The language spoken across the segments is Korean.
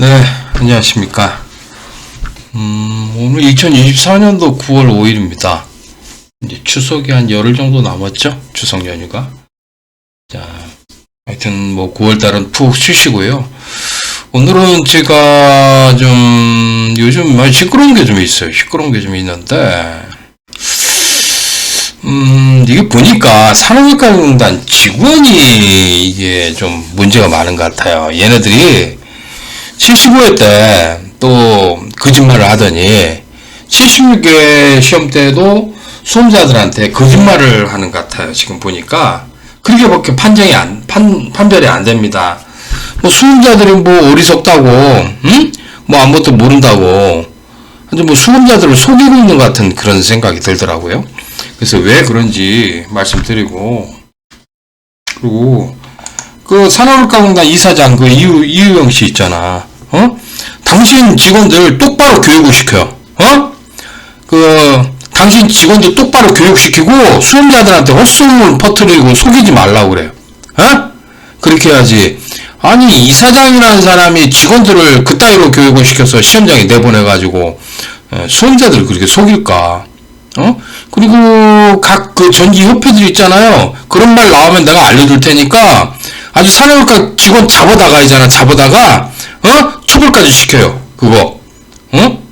네, 안녕하십니까. 음, 오늘 2024년도 9월 5일입니다. 이제 추석이 한 열흘 정도 남았죠? 추석 연휴가. 자, 하여튼 뭐 9월달은 푹 쉬시고요. 오늘은 제가 좀 요즘 많이 시끄러운 게 좀 있어요. 시끄러운 게 좀 있는데, 음, 이게 보니까 산업혁과공단 직원이 이게 좀 문제가 많은 것 같아요. 얘네들이 75회 때 또 거짓말을 하더니 76회 시험 때도 수험자들한테 거짓말을 하는 것 같아요. 지금 보니까 그렇게밖에 판정이 안 판, 판별이 안 됩니다. 뭐 수험자들이 뭐 어리석다고, 응? 뭐 아무것도 모른다고, 근데 뭐 수험자들을 속이고 있는 것 같은 그런 생각이 들더라고요. 그래서 왜 그런지 말씀드리고, 그리고 그 산업을가공단 이사장 그 이유 이유영 씨 있잖아. 어? 당신 직원들 똑바로 교육을 시켜. 어? 그 당신 직원들 똑바로 교육시키고 수험자들한테 헛소문 퍼뜨리고 속이지 말라고 그래요. 어? 그렇게 해야지. 아니 이사장이라는 사람이 직원들을 그따위로 교육을 시켜서 시험장에 내보내가지고 에, 수험자들을 그렇게 속일까? 어? 그리고 각 그 전기 협회들 있잖아요. 그런 말 나오면 내가 알려줄 테니까 아주 산업과 직원 잡아다가 있잖아. 잡아다가 어? 처벌까지 시켜요. 그거. 어?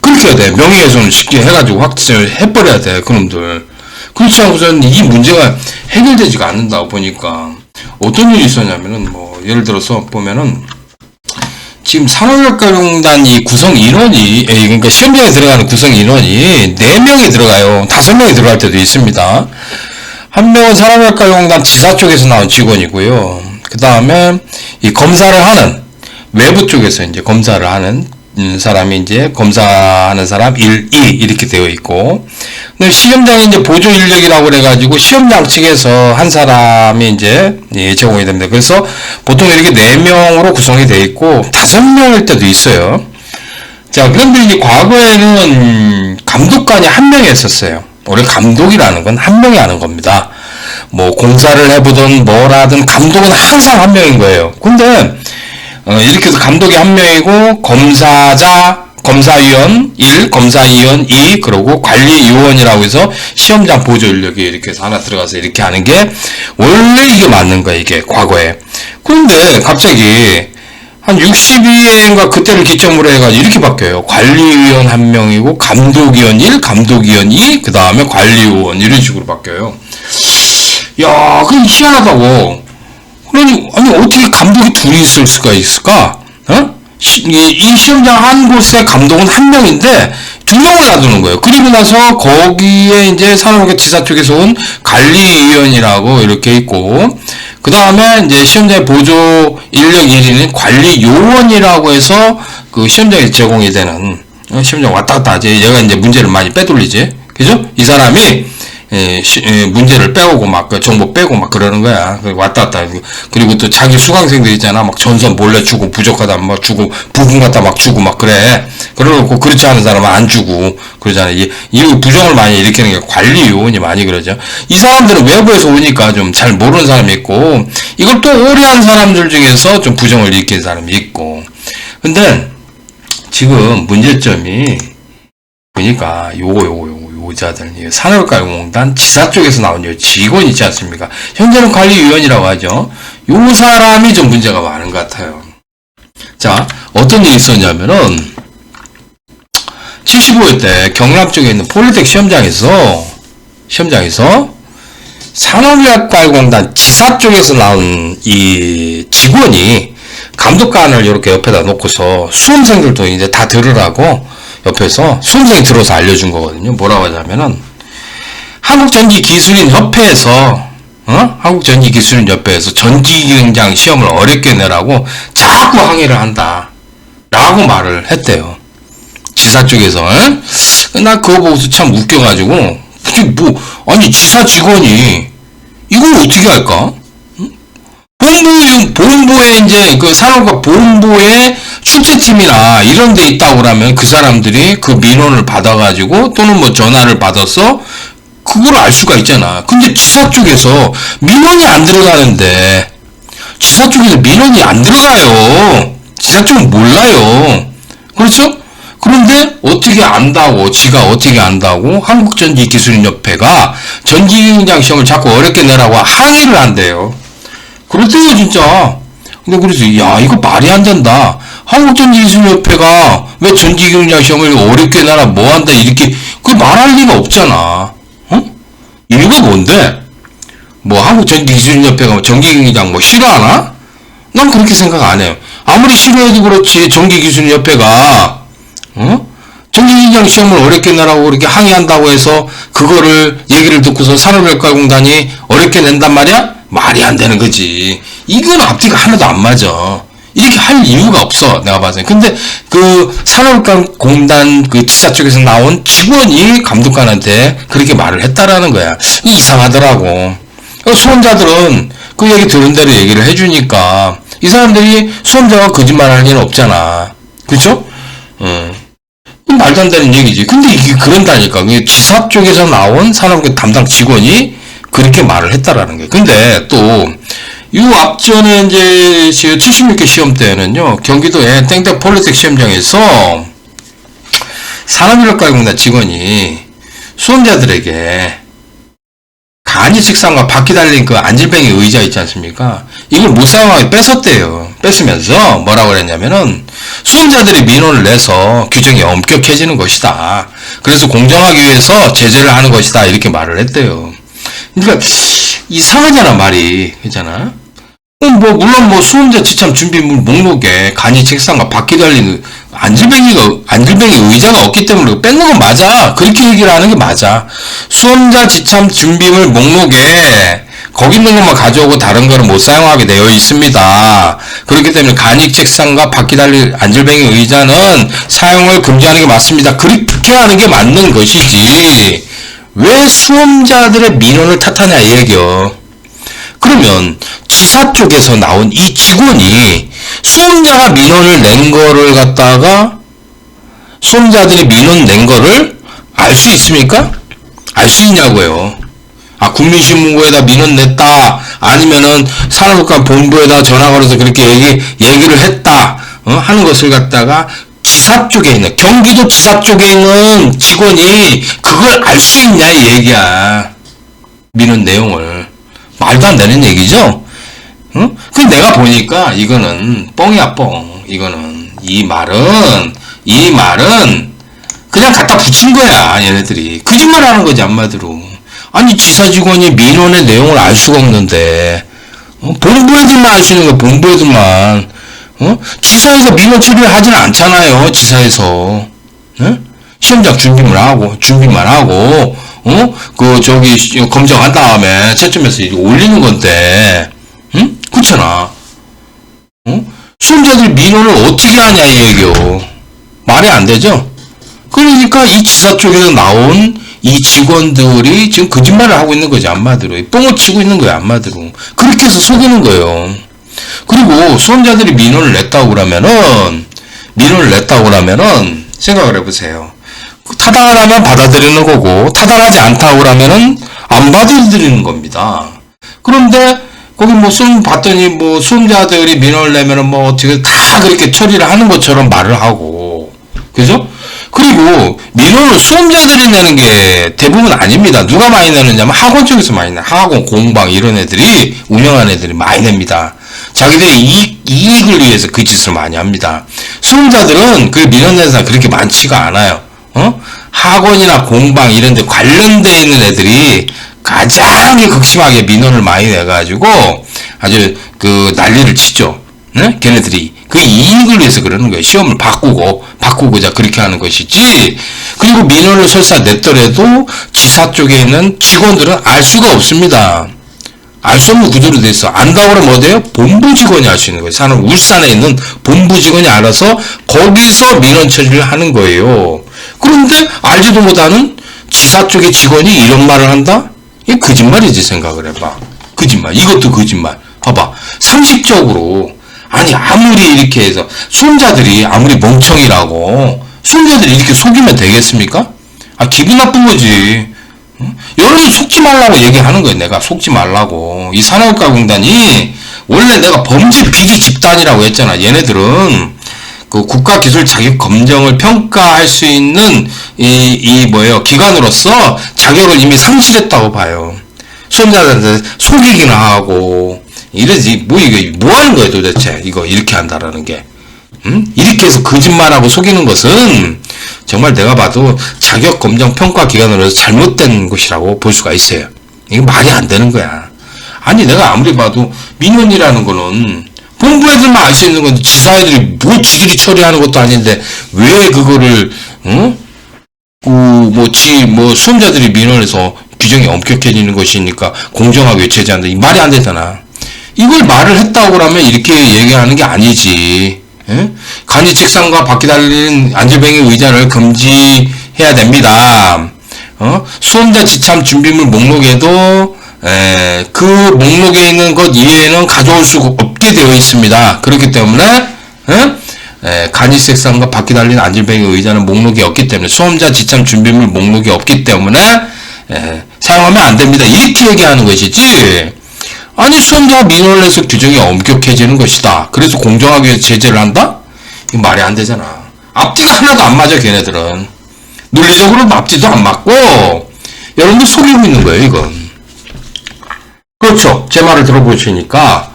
그렇게 해야 돼. 명예훼손 쉽게 해가지고 확진을 해버려야 돼. 그놈들. 그렇지 않고서는 이 문제가 해결되지가 않는다고 보니까 어떤 일이 있었냐면은 뭐 예를 들어서 보면은 지금 산업혁과공단 이 구성 인원이 에, 그러니까 시험장에 들어가는 구성 인원이 4명이 들어가요. 5명이 들어갈 때도 있습니다. 한 명은 산업혁과공단 지사 쪽에서 나온 직원이고요. 그 다음에 이 검사를 하는 외부 쪽에서 이제 검사를 하는 음, 사람이 이제 검사하는 사람 1, 2 이렇게 되어 있고 근데 시험장에 이제 보조 인력이라고 그래가지고 시험장 측에서 한 사람이 이제 예, 제공이 됩니다. 그래서 보통 이렇게 4명으로 구성이 되어 있고 5명일 때도 있어요. 자, 그런데 이제 과거에는 감독관이 한 명이 있었어요. 원래 감독이라는 건 한 명이 하는 겁니다. 뭐 공사를 해보든 뭘 하든 감독은 항상 한 명인 거예요. 근데 어, 이렇게 해서 감독이 한 명이고 검사자 검사위원 1, 검사위원 2, 그리고 관리요원이라고 해서 시험장 보조 인력이 이렇게 해서 하나 들어가서 이렇게 하는 게 원래 이게 맞는 거야, 이게 과거에. 그런데 갑자기 한 62회인가 그때를 기점으로 해가지고 이렇게 바뀌어요. 관리위원 한 명이고 감독위원 1, 감독위원 2, 그 다음에 관리요원 이런 식으로 바뀌어요. 야, 그럼 희한하다고. 그러니 아니 어떻게 감독이 둘이 있을 수가 있을까? 어? 시, 이, 이 시험장 한 곳에 감독은 한 명인데 두 명을 놔두는 거예요. 그리고 나서 거기에 이제 산업계 지사 쪽에서 온 관리위원이라고 이렇게 있고 그 다음에 이제 시험장 보조 인력 1위는 관리 요원이라고 해서 그 시험장에 제공이 되는 어, 시험장 왔다 갔다 하지. 얘가 이제 문제를 많이 빼돌리지. 그죠? 이 사람이 문제를 빼오고 막, 그 정보 빼고 막 그러는 거야. 그 왔다 갔다. 그리고 또 자기 수강생들 있잖아. 막 전선 몰래 주고 부족하다 막 주고 부분 갖다 막 주고 막 그래. 그러놓고 그렇지 않은 사람은 안 주고 그러잖아. 이, 이 부정을 많이 일으키는 게 관리 요원이 많이 그러죠. 이 사람들은 외부에서 오니까 좀 잘 모르는 사람이 있고 이걸 또 오래 한 사람들 중에서 좀 부정을 일으킨 사람이 있고. 근데 지금 문제점이 보니까 요거 요거 요거 요자들 산업가공단 지사 쪽에서 나온 요 직원 있지 않습니까? 현재는 관리위원이라고 하죠. 요 사람이 좀 문제가 많은 것 같아요. 자 어떤 일이 있었냐면은 75회 때 경남 쪽에 있는 폴리텍 시험장에서 시험장에서 산업의학과공단 지사 쪽에서 나온 이 직원이 감독관을 이렇게 옆에다 놓고서 수험생들도 이제 다 들으라고 옆에서 수험생이 들어서 알려준 거거든요. 뭐라고 하자면은 한국전기 기술인 협회에서 어? 한국전기 기술인 협회에서 전기경장 시험을 어렵게 내라고 자꾸 항의를 한다. 라고 말을 했대요. 지사 쪽에서. 에? 나 그거 보고서 참 웃겨가지고 뭐 아니 지사 직원이 이걸 어떻게 할까? 본부, 본부에 이제 그 산업과 본부에 출제팀이나 이런 데 있다고 그러면 그 사람들이 그 민원을 받아가지고 또는 뭐 전화를 받아서 그걸 알 수가 있잖아. 근데 지사 쪽에서 민원이 안 들어가는데 지사 쪽에서 민원이 안 들어가요. 지사 쪽은 몰라요. 그렇죠? 그런데 어떻게 안다고, 지가 어떻게 안다고 한국전기기술협회가 전기공장 시험을 자꾸 어렵게 내라고 항의를 한대요. 그렇대요, 진짜. 근데 그래서, 야, 이거 말이 안 된다. 한국전기기술협회가 왜 전기공장 시험을 어렵게 내라, 뭐 한다, 이렇게, 그 말할 리가 없잖아. 어? 이유가 뭔데? 뭐 한국전기기술협회가 전기공장 뭐 싫어하나? 난 그렇게 생각 안 해요. 아무리 싫어해도 그렇지 전기기술협회가 어? 전기기장 시험을 어렵게 내라고 그렇게 항의한다고 해서 그거를 얘기를 듣고서 산업혁과공단이 어렵게 낸단 말이야? 말이 안 되는 거지. 이건 앞뒤가 하나도 안 맞아. 이렇게 할 이유가 없어. 내가 봐서. 근데 그 산업공단 그 지사 쪽에서 나온 직원이 감독관한테 그렇게 말을 했다라는 거야. 이상하더라고. 수험자들은 그 얘기 들은 대로 얘기를 해주니까 이 사람들이 수험자가 거짓말 할 일은 없잖아. 그죠? 어. 말도 안 되는 얘기지. 근데 이게 그런다니까. 그 지사 쪽에서 나온 산업계 담당 직원이 그렇게 말을 했다라는 거예요. 근데 또, 이 앞전에 이제 76개 시험 때는요, 경기도의 땡땡 폴리텍 시험장에서 산업인력가공단 직원이 수험자들에게 간이 책상과 바퀴 달린 그 안질뱅이 의자 있지 않습니까? 이걸 못 사용하게 뺏었대요. 뺏으면서 뭐라고 그랬냐면은 수험자들이 민원을 내서 규정이 엄격해지는 것이다. 그래서 공정하기 위해서 제재를 하는 것이다. 이렇게 말을 했대요. 그러니까 이상하잖아 말이. 그잖아. 어, 뭐 물론 뭐 수험자 지참 준비물 목록에 간이 책상과 바퀴 달린 안질뱅이가 안질뱅이 의자가 없기 때문에 뺏는 건 맞아. 그렇게 얘기를 하는 게 맞아. 수험자 지참 준비물 목록에 거기 있는 것만 가져오고 다른 거는 못 사용하게 되어 있습니다. 그렇기 때문에 간이 책상과 바퀴 달린 안질뱅이 의자는 사용을 금지하는 게 맞습니다. 그렇게 하는 게 맞는 것이지. 왜 수험자들의 민원을 탓하냐 이 얘기요. 그러면 지사 쪽에서 나온 이 직원이 수험자가 민원을 낸 거를 갖다가 수험자들이 민원 낸 거를 알 수 있습니까? 알 수 있냐고요. 아, 국민신문고에다 민원 냈다. 아니면은 산업관 본부에다 전화 걸어서 그렇게 얘기, 얘기를 했다. 어? 하는 것을 갖다가 지사 쪽에 있는, 경기도 지사 쪽에 있는 직원이 그걸 알 수 있냐, 이 얘기야. 민원 내용을. 말도 안 되는 얘기죠? 응? 그 내가 보니까 이거는 뻥이야, 뻥. 이거는. 이 말은, 이 말은 그냥 갖다 붙인 거야, 얘네들이. 거짓말 하는 거지, 한마디로. 아니, 지사 직원이 민원의 내용을 알 수가 없는데, 어? 본부 애들만 알 수 있는 거야, 본부 애들만. 어? 지사에서 민원 처리를 하진 않잖아요, 지사에서. 응? 시험장 준비만 하고, 준비만 하고, 어? 그, 저기, 시- 검정한 다음에 채점해서 올리는 건데, 응? 그렇잖아. 어? 수험자들 민원을 어떻게 하냐, 이 얘기요. 말이 안 되죠? 그러니까 이 지사 쪽에서 나온 이 직원들이 지금 거짓말을 하고 있는 거지, 한마디로. 뻥을 치고 있는 거야, 한마디로. 그렇게 해서 속이는 거예요. 그리고 수험자들이 민원을 냈다고 그러면은, 민원을 냈다고 그러면은, 생각을 해보세요. 타당을 하면 받아들이는 거고, 타당하지 않다고 그러면은, 안 받아들이는 겁니다. 그런데, 거기 뭐 수험 봤더니 뭐 수험자들이 민원을 내면은 뭐 어떻게 다 그렇게 처리를 하는 것처럼 말을 하고, 그죠? 그리고 민원을 수험자들이 내는 게 대부분 아닙니다. 누가 많이 내느냐면 학원 쪽에서 많이 내. 학원, 공방 이런 애들이 운영하는 애들이 많이 냅니다. 자기들의 이익, 이익을 위해서 그 짓을 많이 합니다. 수험자들은 그 민원 내는 사람 그렇게 많지가 않아요. 어? 학원이나 공방 이런 데 관련돼 있는 애들이 가장 극심하게 민원을 많이 내가지고 아주 그 난리를 치죠. 네? 걔네들이 그 이익을 위해서 그러는 거예요. 시험을 바꾸고 바꾸고자 그렇게 하는 것이지. 그리고 민원을 설사 냈더라도 지사 쪽에 있는 직원들은 알 수가 없습니다. 알 수 없는 구조로 돼 있어. 안다고 그러면 어디에요? 본부 직원이 알 수 있는 거예요. 산업 울산에 있는 본부 직원이 알아서 거기서 민원 처리를 하는 거예요. 그런데 알지도 못하는 지사 쪽의 직원이 이런 말을 한다? 이게 거짓말이지 생각을 해봐. 거짓말. 이것도 거짓말. 봐봐. 상식적으로 아니 아무리 이렇게 해서 수험자들이 아무리 멍청이라고 수험자들이 이렇게 속이면 되겠습니까? 아 기분 나쁜 거지. 응? 여러분 속지 말라고 얘기하는 거예요. 내가 속지 말라고. 이 산업가공단이 원래 내가 범죄 비리 집단이라고 했잖아. 얘네들은 그 국가 기술 자격 검정을 평가할 수 있는 이, 이 뭐예요 기관으로서 자격을 이미 상실했다고 봐요. 수험자들한테 속이기나 하고 이러지 뭐 이게 뭐 하는 거예요 도대체 이거 이렇게 한다라는 게 음? 이렇게 해서 거짓말하고 속이는 것은 정말 내가 봐도 자격 검정 평가 기관으로서 잘못된 것이라고 볼 수가 있어요. 이게 말이 안 되는 거야. 아니 내가 아무리 봐도 민원이라는 거는 본부 애들만 알 수 있는 건데 지사 애들이 뭐 지들이 처리하는 것도 아닌데 왜 그거를 응? 그뭐지뭐 수험자들이 민원해서 규정이 엄격해지는 것이니까 공정하게 제재한다. 이 말이 안 되잖아. 이걸 말을 했다고 그러면 이렇게 얘기하는 게 아니지. 예? 간이 책상과 바퀴 달린 안전뱅이 의자를 금지해야 됩니다. 어? 수험자 지참 준비물 목록에도 에, 그 목록에 있는 것 이외에는 가져올 수 없게 되어 있습니다. 그렇기 때문에 에? 에, 간이 책상과 바퀴 달린 안전뱅이 의자는 목록이 없기 때문에 수험자 지참 준비물 목록이 없기 때문에 에, 사용하면 안 됩니다. 이렇게 얘기하는 것이지. 아니 수험자가 민원을 해서 규정이 엄격해지는 것이다. 그래서 공정하게 제재를 한다? 이 말이 안 되잖아. 앞뒤가 하나도 안 맞아 걔네들은. 논리적으로 앞뒤도 안 맞고 여러분들 속이고 있는 거예요 이건. 그렇죠. 제 말을 들어보시니까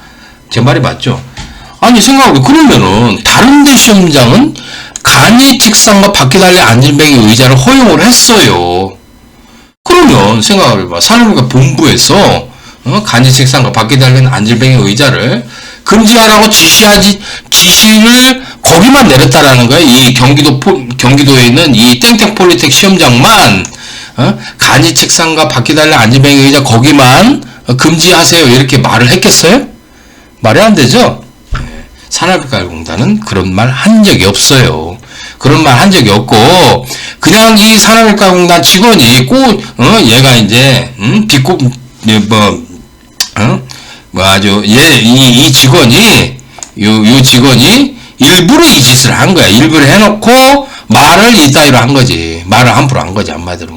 제 말이 맞죠. 아니 생각해보 그러면은 다른 데 시험장은 간이 책상과 바퀴 달린 안전뱅이 의자를 허용을 했어요. 그러면 생각을 해봐. 산업인가 본부에서 어? 간이 책상과 바퀴 달린 안전뱅이 의자를 금지하라고 지시하지 지시를 거기만 내렸다라는 거야. 이 경기도 포, 경기도에 있는 이 땡땡 폴리텍 시험장만 어? 간이 책상과 바퀴 달린 안전뱅이 의자 거기만 어, 금지하세요. 이렇게 말을 했겠어요? 말이 안 되죠. 예. 산업개발공단은 그런 말 한 적이 없어요. 그런 말 한 적이 없고 그냥 이 산업개발공단 직원이 꼭 어, 얘가 이제 음, 비꼬 뭐 어? 뭐 아주 얘이 이 직원이 요 요 직원이 일부러 이 짓을 한 거야. 일부러 해놓고 말을 이따위로 한 거지. 말을 함부로 한 거지 한마디로.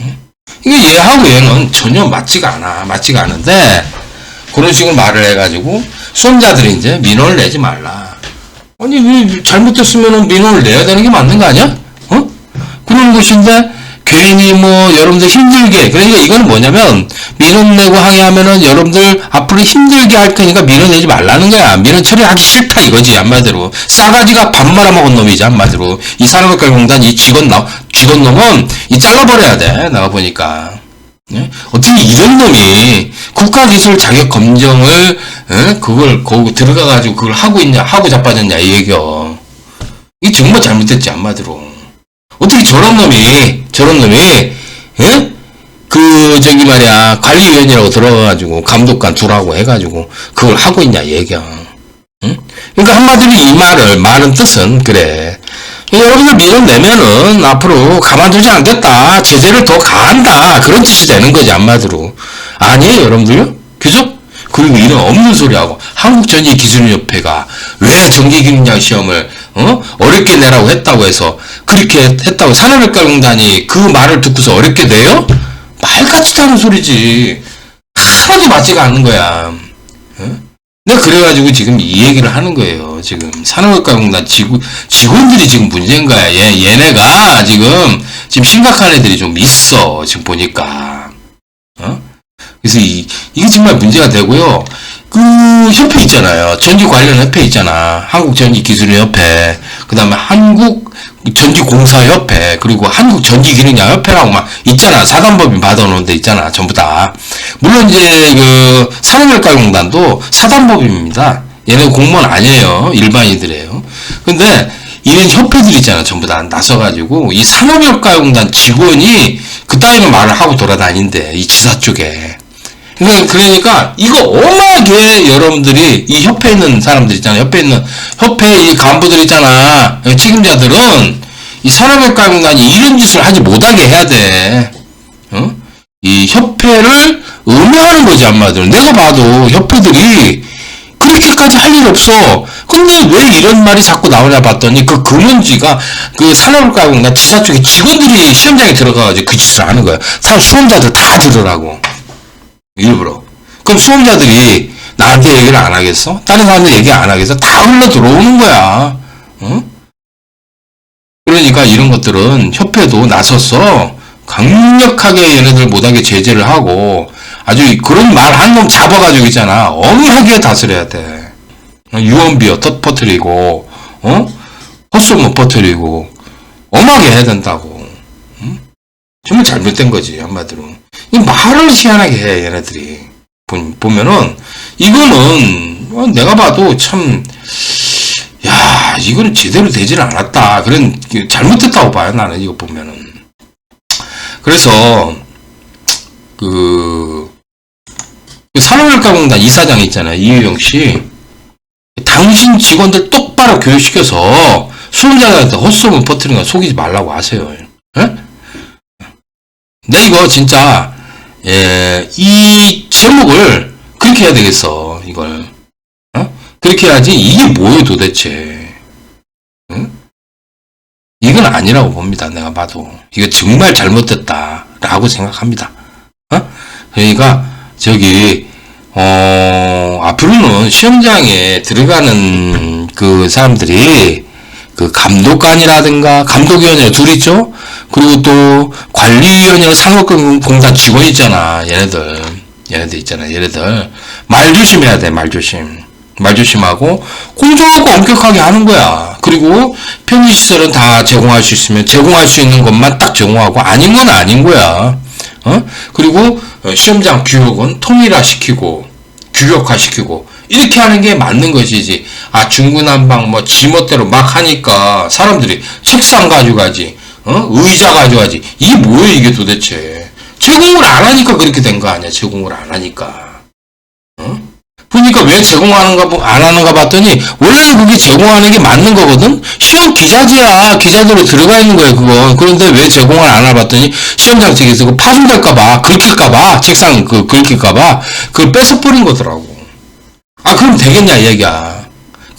응? 이게 얘하고 얘는 전혀 맞지가 않아. 맞지가 않은데 그런 식으로 말을 해가지고 수험자들이 이제 민원을 내지 말라. 아니 왜 잘못됐으면 민원을 내야 되는 게 맞는 거 아니야? 어? 그런 것인데 괜히 뭐 여러분들 힘들게 그러니까 이거는 뭐냐면 민원 내고 항의하면은 여러분들 앞으로 힘들게 할 테니까 민원 내지 말라는 거야. 민원 처리하기 싫다 이거지 한마디로. 싸가지가 밥 말아먹은 놈이지 한마디로. 이 산업개발공단 이 직원 나 직원 놈은 이 잘라버려야 돼 내가 보니까. 예? 어떻게 이런 놈이 국가기술 자격 검정을 예? 그걸 거기 들어가 가지고 그걸 하고 있냐 하고 자빠졌냐 이 얘기요. 이게 정말 잘못됐지 한마디로. 어떻게 저런 놈이 저런 놈이 예? 그 저기 말이야 관리위원이라고 들어가가지고 감독관 두라고 해가지고 그걸 하고 있냐 얘기야. 응? 그러니까 한마디로 이 말을 말은 뜻은 그래. 여러분들 민원 내면은 앞으로 가만두지 않겠다. 제재를 더 가한다. 그런 뜻이 되는 거지 한마디로. 아니에요 여러분들요? 그죠? 그리고 이런 없는 소리하고 한국전기기술협회가 왜 전기기능장 시험을 어? 어렵게 내라고 했다고 해서 그렇게 했다고 산업외과공단이 그 말을 듣고서 어렵게 돼요? 말 같지도 않은 소리지. 하나도 맞지가 않는 거야. 어? 내가 그래가지고 지금 이 얘기를 하는 거예요. 지금 산업외과공단 지구, 직원들이 지금 문제인 거야. 얘, 얘네가 지금 지금 심각한 애들이 좀 있어. 지금 보니까. 어? 그래서 이, 이게 정말 문제가 되고요. 그 협회 있잖아요. 전기 관련 협회 있잖아. 한국전기기술협회, 그 다음에 한국 전기공사협회, 그리고 한국전기기능협회라고 막 있잖아. 사단법인 받아놓은 데 있잖아. 전부 다. 물론 이제 그 산업외과공단도 사단법인입니다. 얘네 공무원 아니에요. 일반인들이에요. 근데 이런 협회들 있잖아. 전부 다 나서가지고 이 산업외과공단 직원이 그따위로 말을 하고 돌아다닌대. 이 지사 쪽에. 그러니까, 이거 엄하게 여러분들이, 이 협회에 있는 사람들 있잖아. 협회에 있는, 협회 이 간부들 있잖아. 책임자들은, 이 산업외과공단이 이런 짓을 하지 못하게 해야 돼. 어? 이 협회를 음해하는 거지, 한마디로. 내가 봐도 협회들이 그렇게까지 할 일 없어. 근데 왜 이런 말이 자꾸 나오냐 봤더니 그 금연지가 그 산업외과공단 지사 쪽에 직원들이 시험장에 들어가가지고 그 짓을 하는 거야. 사 수험자들 다 들으라고. 일부러. 그럼 수험자들이 나한테 얘기를 안 하겠어? 다른 사람들 얘기 안 하겠어? 다 흘러 들어오는 거야. 어? 그러니까 이런 것들은 협회도 나섰어 강력하게 얘네들 못하게 제재를 하고 아주 그런 말 한 놈 잡아가지고 있잖아 엄하게 다스려야 돼 유언비어 터 퍼뜨리고 어 헛소문 퍼뜨리고 엄하게 해야 된다고 응? 정말 잘못된 거지 한마디로 이 말을 희한하게 해 얘네들이 보- 보면은 이거는 어, 내가 봐도 참 야, 이거는 제대로 되지는 않았다. 그런 그 잘못됐다고 봐요. 나는 이거 보면은. 그래서 그, 그 산업일가공단 이사장 있잖아요. 이유영 씨. 당신 직원들 똑바로 교육시켜서 수험자들한테 헛소문 퍼뜨리는 거 속이지 말라고 하세요. 예? 내 이거 진짜 예, 이 제목을 그렇게 해야 되겠어. 이걸. 어? 그렇게 해야지 이게 뭐예요 도대체 응? 이건 아니라고 봅니다 내가 봐도 이거 정말 잘못됐다 라고 생각합니다 어? 그러니까 저기 어 앞으로는 시험장에 들어가는 그 사람들이 그 감독관이라든가 감독위원회 둘 있죠 그리고 또 관리위원회랑 상업공단 직원 있잖아 얘네들 얘네들 있잖아 얘네들 말 조심해야 돼 말 조심 말 조심하고 공정하고 엄격하게 하는 거야. 그리고 편의시설은 다 제공할 수 있으면 제공할 수 있는 것만 딱 제공하고 아닌 건 아닌 거야. 어? 그리고 어, 시험장 규격은 통일화시키고 규격화시키고 이렇게 하는 게 맞는 것이지. 아 중구난방 뭐 지멋대로 막 하니까 사람들이 책상 가져가지, 어? 의자 가져가지. 이게 뭐예요 이게 도대체? 제공을 안 하니까 그렇게 된 거 아니야? 제공을 안 하니까. 보니까 왜 제공하는가 보- 안 하는가 봤더니 원래는 그게 제공하는 게 맞는 거거든. 시험 기자재야 기자재로 들어가 있는 거예요 그거. 그런데 왜 제공을 안 해봤더니 시험장 측에서 그 파손될까봐 긁힐까봐 책상 그 긁힐까봐 그걸 뺏어 버린 거더라고. 아 그럼 되겠냐 이 얘기야.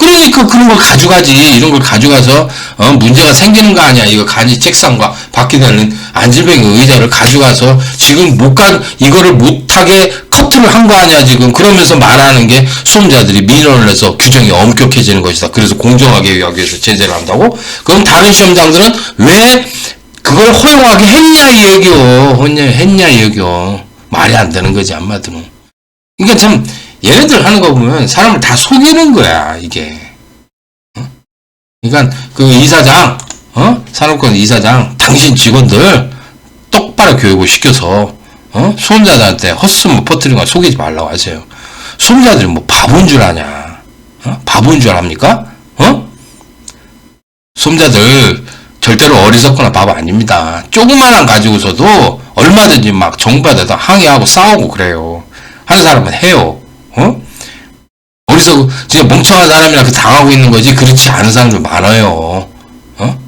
그러니까 그런 걸 가져가지. 이런 걸 가져가서 어, 문제가 생기는 거 아니야. 이거 간이 책상과 바뀌는 안질뱅이 의자를 가져가서 지금 못간 이거를 못하게 커트를 한 거 아니야 지금. 그러면서 말하는 게 수험자들이 민원을 내서 규정이 엄격해지는 것이다. 그래서 공정하게 하기 위해서 제재를 한다고? 그럼 다른 시험장들은 왜 그걸 허용하게 했냐 이 얘기요. 했냐, 했냐 이 얘기요. 말이 안 되는 거지 한마디로. 그러니까 참 얘네들 하는 거 보면 사람을 다 속이는 거야 이게. 어? 그러니까 그 이사장, 어? 산업권 이사장, 당신 직원들 똑바로 교육을 시켜서 어? 수험자들한테 헛소문 퍼뜨리는 거 속이지 말라고 하세요. 수험자들이 뭐 바본 줄 아냐? 어? 바본 줄 압니까? 어? 수험자들 절대로 어리석거나 바보 아닙니다. 조그만한 가지고서도 얼마든지 막 정부한테도 항의하고 싸우고 그래요. 하는 사람은 해요. 어? 어디서 진짜 멍청한 사람이라 그 당하고 있는 거지 그렇지 않은 사람들 많아요. 어?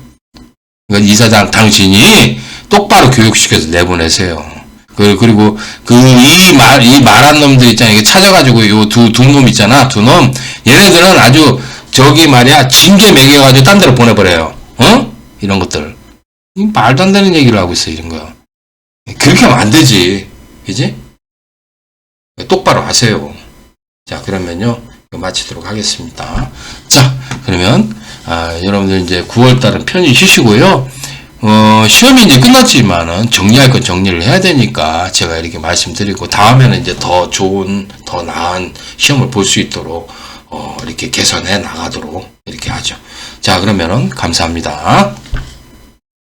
그러니까 이사장 당신이 똑바로 교육시켜서 내보내세요. 그, 그리고 그이 말, 이 말한 놈들 있잖아. 이게 찾아가지고 요 두, 두 놈 있잖아. 두 놈. 얘네들은 아주 저기 말이야. 징계 매겨가지고 딴 데로 보내버려요. 어? 이런 것들. 이 말도 안 되는 얘기를 하고 있어, 이런 거. 그렇게 하면 안 되지. 그지? 똑바로 하세요. 자, 그러면요. 마치도록 하겠습니다. 자, 그러면, 아, 여러분들 이제 9월달은 편히 쉬시고요. 어, 시험이 이제 끝났지만은 정리할 건 정리를 해야 되니까 제가 이렇게 말씀드리고 다음에는 이제 더 좋은, 더 나은 시험을 볼 수 있도록 어, 이렇게 개선해 나가도록 이렇게 하죠. 자, 그러면은 감사합니다.